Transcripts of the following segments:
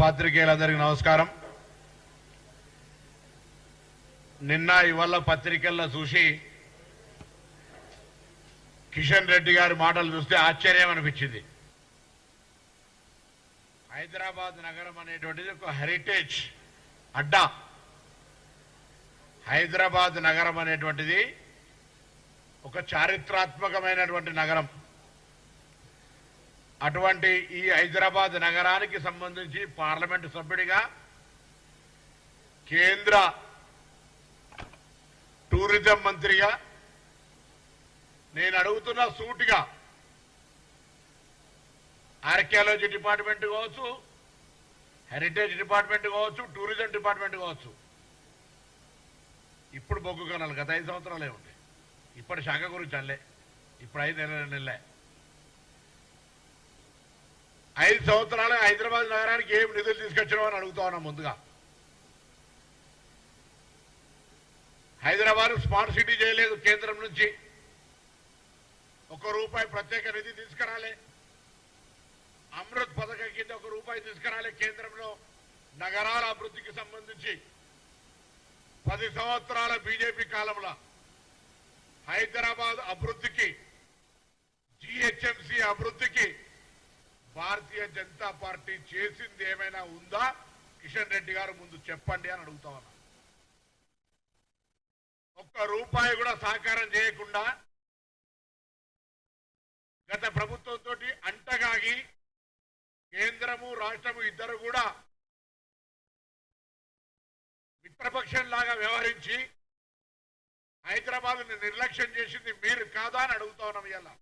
పాత్రికేయులందరికీ నమస్కారం. నిన్న ఇవాళ పత్రికల్లో చూసి కిషన్ రెడ్డి గారి మాటలు చూస్తే ఆశ్చర్యం అనిపించింది. హైదరాబాద్ నగరం అనేటువంటిది ఒక హెరిటేజ్ అడ్డా. హైదరాబాద్ నగరం అనేటువంటిది ఒక చారిత్రాత్మకమైనటువంటి నగరం. అటువంటి ఈ హైదరాబాద్ నగరానికి సంబంధించి పార్లమెంటు సభ్యుడిగా కేంద్ర టూరిజం మంత్రిగా నేను అడుగుతున్న సూటిగా ఆర్కియాలజీ డిపార్ట్మెంట్ కావచ్చు హెరిటేజ్ డిపార్ట్మెంట్ కావచ్చు టూరిజం డిపార్ట్మెంట్ కావచ్చు. ఇప్పుడు బొగ్గు కనాలి గత ఐదు సంవత్సరాలే ఉంటాయి ఇప్పటి శాఖ గురించి అల్లే. ఇప్పుడు ఐదు నెలల నెలలే. ఐదు సంవత్సరాలు హైదరాబాద్ నగరానికి ఏం నిధులు తీసుకొచ్చినావు అని అడుగుతా ఉన్నాం ముందుగా. హైదరాబాద్ స్మార్ట్ సిటీ చేయలేదు కేంద్రం నుంచి. ఒక రూపాయి ప్రత్యేక నిధి తీసుకురాలే. అమృత్ పథకం కింద ఒక రూపాయి తీసుకురాలే కేంద్రంలో. నగరాల అభివృద్ధికి సంబంధించి పది సంవత్సరాల బీజేపీ కాలంలో హైదరాబాద్ అభివృద్ధికి జిహెచ్ఎంసీ అభివృద్ధికి జనతా పార్టీ చేసింది ఏమైనా ఉందా? కిషన్ రెడ్డి గారు ముందు చెప్పండి అని అడుగుతా ఉన్నా. ఒక్క రూపాయి కూడా సహకారం చేయకుండా గత ప్రభుత్వంతో అంటగాగి కేంద్రము రాష్ట్రము ఇద్దరు కూడా మిత్రపక్షంలాగా వ్యవహరించి హైదరాబాద్ నిర్లక్ష్యం చేసింది మీరు కాదా అని అడుగుతా ఉన్నాం ఇలా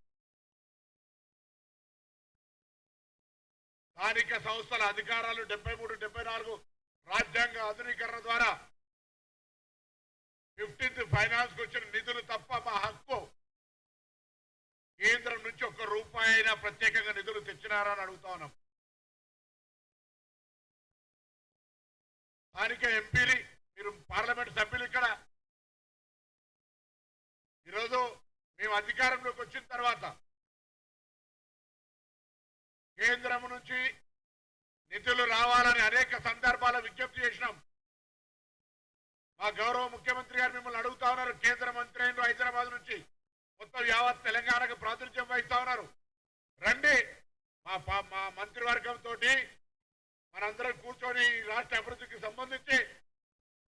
స్థానిక సంస్థల అధికారాలు డెబ్బై మూడు డెబ్బై నాలుగు రాజ్యాంగ ఆధునీకరణ ద్వారా ఫిఫ్టీన్త్ ఫైనాన్స్ వచ్చిన నిధులు తప్ప మా హక్కు కేంద్రం నుంచి ఒక్క రూపాయి అయినా ప్రత్యేకంగా నిధులు తెచ్చినారా అని అడుగుతా ఉన్నాం. స్థానిక ఎంపీలు మీరు పార్లమెంట్ సభ్యులు ఇక్కడ. ఈరోజు మేము అధికారంలోకి వచ్చిన తర్వాత కేంద్రం నుంచి నిధులు రావాలని అనేక సందర్భాల విజ్ఞప్తి చేసినాం. మా గౌరవ ముఖ్యమంత్రి గారు మిమ్మల్ని అడుగుతా ఉన్నారు. కేంద్ర మంత్రి అయిన హైదరాబాద్ నుంచి మొత్తం యావత్ తెలంగాణకు ప్రాతినిధ్యం వహిస్తా ఉన్నారు. రండి. మా మా మంత్రివర్గం తోటి మనందరం కూర్చొని రాష్ట్ర అభివృద్ధికి సంబంధించి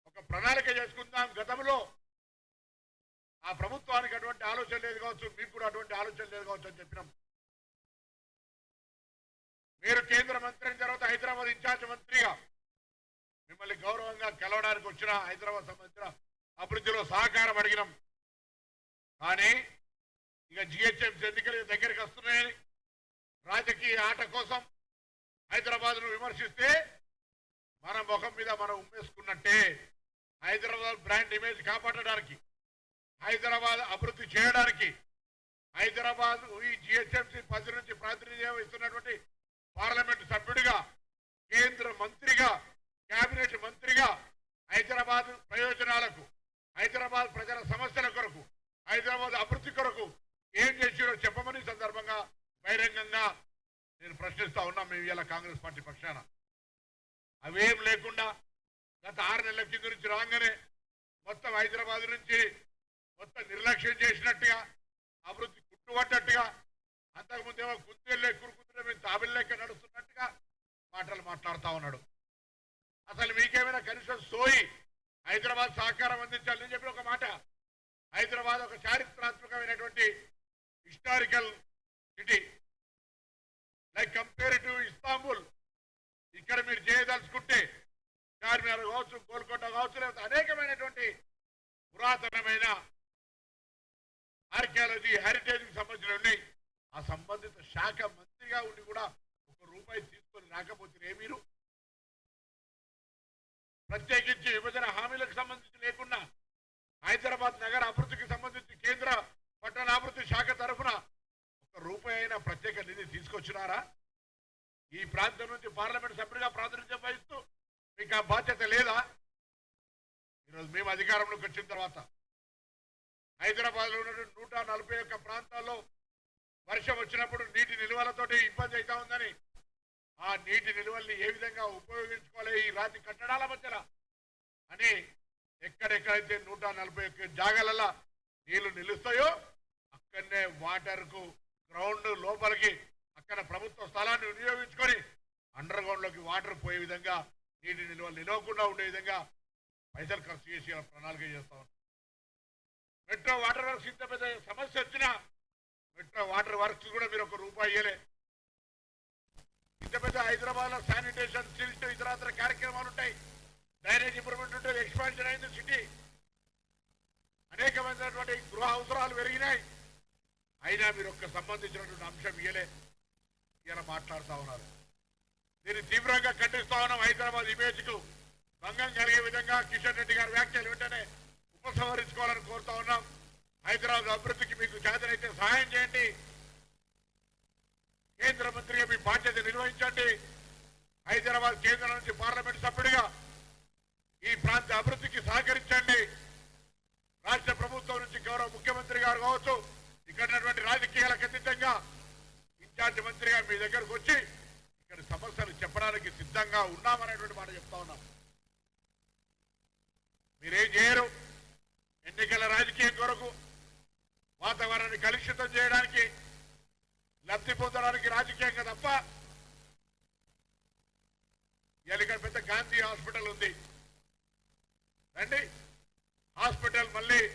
ఒక ప్రణాళిక చేసుకుందాం. గతంలో ఆ ప్రభుత్వానికి అటువంటి ఆలోచన లేదు కావచ్చు. మీకు కూడా అటువంటి ఆలోచన లేదు కావచ్చు అని చెప్పినాం మీరు కేంద్ర మంత్రి అయిన తర్వాత హైదరాబాద్ ఇన్ఛార్జ్ మంత్రిగా మిమ్మల్ని గౌరవంగా కలవడానికి వచ్చిన హైదరాబాద్ సంబంధించిన అభివృద్ధిలో సహకారం అడిగినాం. కానీ ఇక జిహెచ్ఎంసీ ఎన్నికలు దగ్గరికి వస్తున్నాయని రాజకీయ ఆట కోసం హైదరాబాద్ను విమర్శిస్తే మన ముఖం మీద మనం ఉమ్మేసుకున్నట్టే హైదరాబాద్ బ్రాండ్ ఇమేజ్ కాపాడడానికి హైదరాబాద్ అభివృద్ధి చేయడానికి హైదరాబాద్ ఈ జిహెచ్ఎంసీ పది నుంచి ప్రాతినిధ్యం ఇస్తున్నటువంటి పార్లమెంట్ సభ్యుడిగా మంత్రిగా కేబినెట్ మంత్రిగా హైదరాబాద్ ప్రయోజనాలకు హైదరాబాద్ ప్రజల సమస్యల కొరకు హైదరాబాద్ అభివృద్ధి కొరకు ఏం చేసిరో చెప్పమని సందర్భంగా బహిరంగంగా నేను ప్రశ్నిస్తా ఉన్నా మేము ఇలా కాంగ్రెస్ పార్టీ పక్షాన. అవేం లేకుండా గత ఆరు నెలల కింద నుంచి రాగానే మొత్తం హైదరాబాద్ నుంచి మొత్తం నిర్లక్ష్యం చేసినట్టుగా అభివృద్ధి కుట్టుబడ్డట్టుగా అంతకుముందేమో కుందేళ్ళే కురుకుంటే మేము తాబిల్లేక నడుస్తున్నట్టుగా మాటలు మాట్లాడుతూ ఉన్నాడు. అసలు మీకేమైనా కనీసం సోయి హైదరాబాద్ సహకారం అందించాలని చెప్పి ఒక మాట. హైదరాబాద్ ఒక చారిత్రాత్మకమైనటువంటి historical city like compare to Istanbul ఇక్కడ మీరు చేయదలుచుకుంటే చార్మినార్ కావచ్చు గోల్కొండ కావచ్చు లేకపోతే అనేకమైనటువంటి పురాతనమైన ఆర్కియాలజీ హెరిటేజ్కి సంబంధించిన ఉన్నాయి. ఆ సంబంధిత శాఖ మంత్రిగా ఉండి కూడా రూపాయి తీసుకొని రాకపోతే మీరు? ప్రత్యేకించి విభజన హామీలకు సంబంధించి లేకుండా హైదరాబాద్ నగర అభివృద్ధికి సంబంధించి కేంద్ర పట్టణాభివృద్ధి శాఖ తరఫున ఒక రూపాయి అయినా ప్రత్యేక నిధి తీసుకొచ్చినారా? ఈ ప్రాంతం నుంచి పార్లమెంట్ సభ్యుడిగా ప్రాతినిధ్యం వహిస్తూ మీకు ఆ బాధ్యత లేదా? ఈరోజు మేము అధికారంలోకి వచ్చిన తర్వాత హైదరాబాద్లో ఉన్నటువంటి నూట నలభై ఒక్క ప్రాంతాల్లో వర్షం వచ్చినప్పుడు నీటి నిల్వలతోటి ఇబ్బంది అవుతా ఉందని ఆ నీటి నిల్వల్ని ఏ విధంగా ఉపయోగించుకోవాలి ఈ రాతి కట్టడాల మధ్యన? అని ఎక్కడెక్కడైతే నూట నలభై ఒక్క జాగాలలో నీళ్ళు నిలుస్తాయో అక్కడనే వాటర్కు గ్రౌండ్ లోపలికి అక్కడ ప్రభుత్వ స్థలాన్ని వినియోగించుకొని అండర్ గ్రౌండ్లోకి వాటర్ పోయే విధంగా నీటి నిల్వ నిలవకుండా ఉండే విధంగా పైసలు ఖర్చు చేసి ఆ ప్రణాళిక చేస్తా ఉన్నాం. మెట్రో వాటర్ వర్క్స్ ఇంత పెద్ద సమస్య వచ్చినా మెట్రో వాటర్ వర్క్స్ కూడా మీరు ఒక రూపాయి ఇయ్యలే. ఇంత పెద్ద హైదరాబాద్లో శానిటేషన్ సిల్ట్ ఇతరాతర కార్యక్రమాలు ఉంటాయి. డ్రైనేజ్ ఇంప్రూవ్మెంట్ ఉంటుంది ఎక్స్పాన్షన్ అయింది సిటీ. అనేకమైనటువంటి గృహ అవసరాలు పెరిగినాయి. అయినా మీరు ఒక్క సంబంధించినటువంటి అంశం ఇయ్యలే. ఇలా మాట్లాడుతా ఉన్నారు. దీన్ని తీవ్రంగా ఖండిస్తా ఉన్నాం హైదరాబాద్ ఇమేజ్కు భంగం కలిగే విధంగా కిషన్ రెడ్డి గారి వ్యాఖ్యలు వెంటనే ఉపసంహరించుకోవాలని కోరుతా ఉన్నాం. హైదరాబాద్ అభివృద్ధికి మీకు చేతనైతే సహాయం చేయండి. కేంద్ర మంత్రిగా మీ బాధ్యత నిర్వహించండి. హైదరాబాద్ కేంద్రం నుంచి పార్లమెంట్ సభ్యుడిగా ఈ ప్రాంత అభివృద్ధికి సహకరించండి. రాష్ట్ర ప్రభుత్వం నుంచి గౌరవ ముఖ్యమంత్రి గారు కావచ్చు ఇక్కడ రాజకీయాలకు అతీతంగా ఇన్ఛార్జ్ మంత్రిగా మీ దగ్గరకు వచ్చి ఇక్కడ సమస్యలు చెప్పడానికి సిద్ధంగా ఉన్నామనేటువంటి మాట చెప్తా ఉన్నాం. మీరేం చేయరు? ఎన్నికల రాజకీయం కొరకు వాతావరణాన్ని కలుషితం చేయడానికి లబ్ధి పొందడానికి రాజకీయంగా తప్ప ఇవాళ ఇక్కడ పెద్ద గాంధీ హాస్పిటల్ ఉంది. రండి. హాస్పిటల్ మళ్ళీ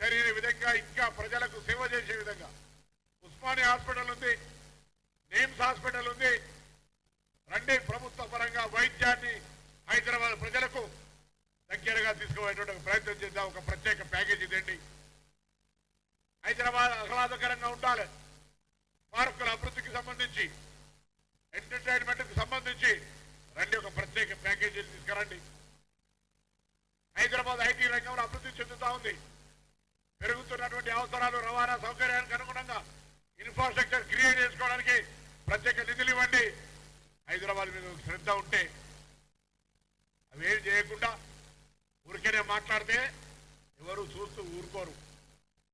సరైన విధంగా ఇంకా ప్రజలకు సేవ చేసే విధంగా. ఉస్మానియా హాస్పిటల్ ఉంది. నిమ్స్ హాస్పిటల్ ఉంది. రండి. ప్రభుత్వ పరంగా వైద్యాన్ని హైదరాబాద్ ప్రజలకు దగ్గరగా తీసుకుపోయేటువంటి ప్రయత్నం చేద్దాం. ఒక ప్రత్యేక ప్యాకేజీ తెండి హైదరాబాద్ ఆహ్లాదకరంగా ఉండాలి. పార్కుల అభివృద్ధికి సంబంధించి ఎంటర్టైన్మెంట్కి సంబంధించి రండి ఒక ప్రత్యేక ప్యాకేజీలు తీసుకురండి. హైదరాబాద్ ఐటీ రంగంలో అభివృద్ధి చెందుతా ఉంది. పెరుగుతున్నటువంటి అవసరాలు రవాణా సౌకర్యానికి అనుగుణంగా ఇన్ఫ్రాస్ట్రక్చర్ క్రియేట్ చేసుకోవడానికి ప్రత్యేక నిధులు ఇవ్వండి. హైదరాబాద్ మీద శ్రద్ధ ఉంటే అవేం చేయకుండా ఊరికేనే మాట్లాడితే ఎవరు చూస్తూ ఊరుకోరు.